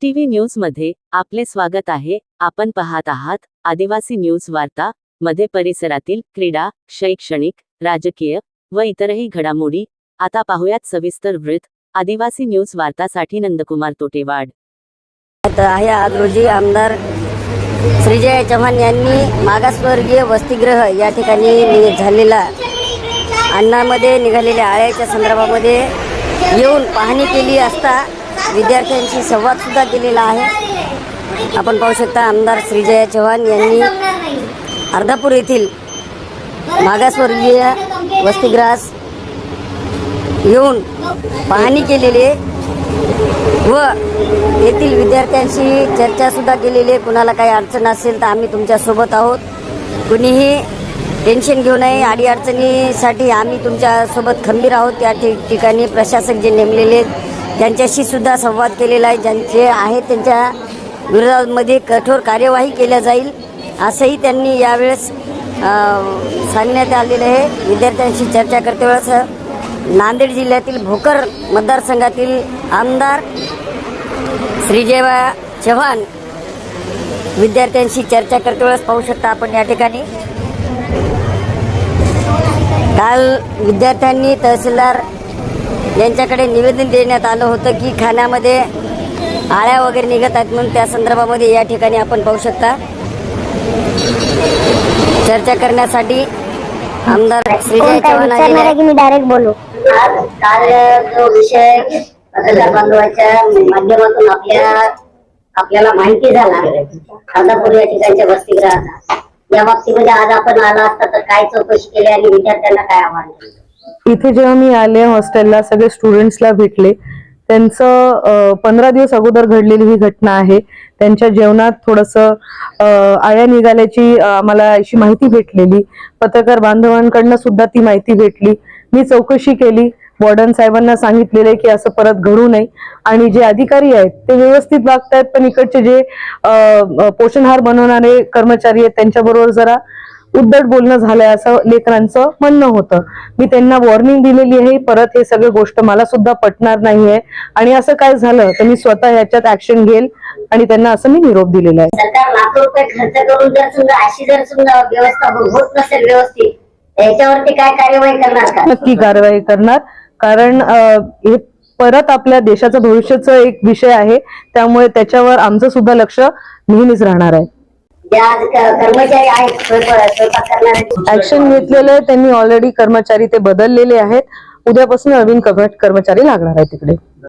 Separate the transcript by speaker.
Speaker 1: TV न्यूजमध्ये आपले स्वागत आहे. आपण पाहत आहात आदिवासी न्यूज वार्ता मध्ये परिसरातील क्रीडा शैक्षणिक राजकीय व इतरही घडामोडी. आता पाहुयात सविस्तर वृत्त. आदिवासी न्यूज वार्तासाठी नंदकुमार तोटेवाड.
Speaker 2: आहे आज रोजी आमदार श्रीजय चव्हाण यांनी मागासवर्गीय वसतिगृह या ठिकाणी झालेला अन्नामध्ये निघालेल्या आळ्याच्या संदर्भामध्ये येऊन पाहणी केली असता विद्यार्थ्यांशी संवादसुद्धा केलेला आहे. आपण पाहू शकता आमदार श्रीजय चव्हाण यांनी अर्धापूर येथील मागासवर्गीय वसतिगृहास येऊन पाहणी केलेली आहे व येथील विद्यार्थ्यांशी चर्चासुद्धा केलेली आहे. कुणाला काही अडचण असेल तर आम्ही तुमच्यासोबत आहोत. कुणीही टेन्शन घेऊ नये. अडीअडचणीसाठी आम्ही तुमच्यासोबत खंबीर आहोत. त्या ठिकाणी प्रशासक जे नेमलेले आहेत त्यांच्याशी सुद्धा संवाद केलेला आहे. ज्यांचे आहे त्यांच्या विरोधामध्ये कठोर कार्यवाही केल्या जाईल असंही त्यांनी यावेळेस सांगण्यात आलेलं आहे. विद्यार्थ्यांशी चर्चा करते वेळेस नांदेड जिल्ह्यातील भोकर मतदारसंघातील आमदार श्रीजेवा चव्हाण विद्यार्थ्यांशी चर्चा करते वेळेस पाहू शकता आपण या ठिकाणी. काल विद्यार्थ्यांनी तहसीलदार यांच्याकडे निवेदन देण्यात आलं होतं की खाण्यामध्ये आळ्या वगैरे निघत आहेत म्हणून त्या संदर्भामध्ये या ठिकाणी आपण पाहू शकता चर्चा करण्यासाठी आमदार श्रीजय चव्हाण.
Speaker 3: आहे डायरेक्ट बोलू
Speaker 2: आज काल जो विषय पत्रकार बांधवाच्या माध्यमातून आपल्या आपल्याला माहिती झाला अर्धापूर या ठिकाणच्या वसतिगृहाचा या बाबतीमध्ये आज आपण आला असता तर काय चौकशी केली आणि विद्यार्थ्यांना काय आव्हान केलं?
Speaker 4: इथे जेव्हा मी आले हॉस्टेलला सगळे स्टुडंट्सला भेटले त्यांचं पंधरा दिवस अगोदर घडलेली ही घटना आहे. त्यांच्या जेवणात थोडस आळ्या निघाल्याची मला आम्हाला अशी माहिती भेटलेली. पत्रकार बांधवांकडनं सुद्धा ती माहिती भेटली. मी चौकशी केली. वॉर्डन साहेबांना सांगितलेले की असं परत घडू नये. आणि जे अधिकारी आहेत ते व्यवस्थित वागतायत पण इकडचे जे पोषणहार बनवणारे कर्मचारी आहेत त्यांच्याबरोबर जरा उद्धट बोलणं झालंय असं लेकरांचं म्हणणं होतं. मी त्यांना वॉर्निंग दिलेली आहे परत हे सगळं गोष्ट मला सुद्धा पटणार नाहीये. आणि असं काय झालं तर मी स्वतः ह्याच्यात ऍक्शन घेईल आणि त्यांना असं मी निरोप दिलेला आहे.
Speaker 2: सरकार लाखो रुपये खर्च करून जर समजा अशी जर समजा व्यवस्था हो- होत नसेल व्यवस्थित याच्यावरती काय कार्यवाही करणार का?
Speaker 4: नक्की कारवाई करणार. कारण हे परत आपल्या देशाचं भविष्याचं एक विषय आहे. त्यामुळे त्याच्यावर आमचं सुद्धा लक्ष नेहमीच राहणार आहे.
Speaker 2: कर्मचारी आहेत स्वयंपाक करणारे.
Speaker 4: ऍक्शन घेतलेलं आहे त्यांनी ऑलरेडी कर्मचारी ते बदललेले आहेत. उद्यापासून नवीन कर्मचारी लागणार आहे तिकडे.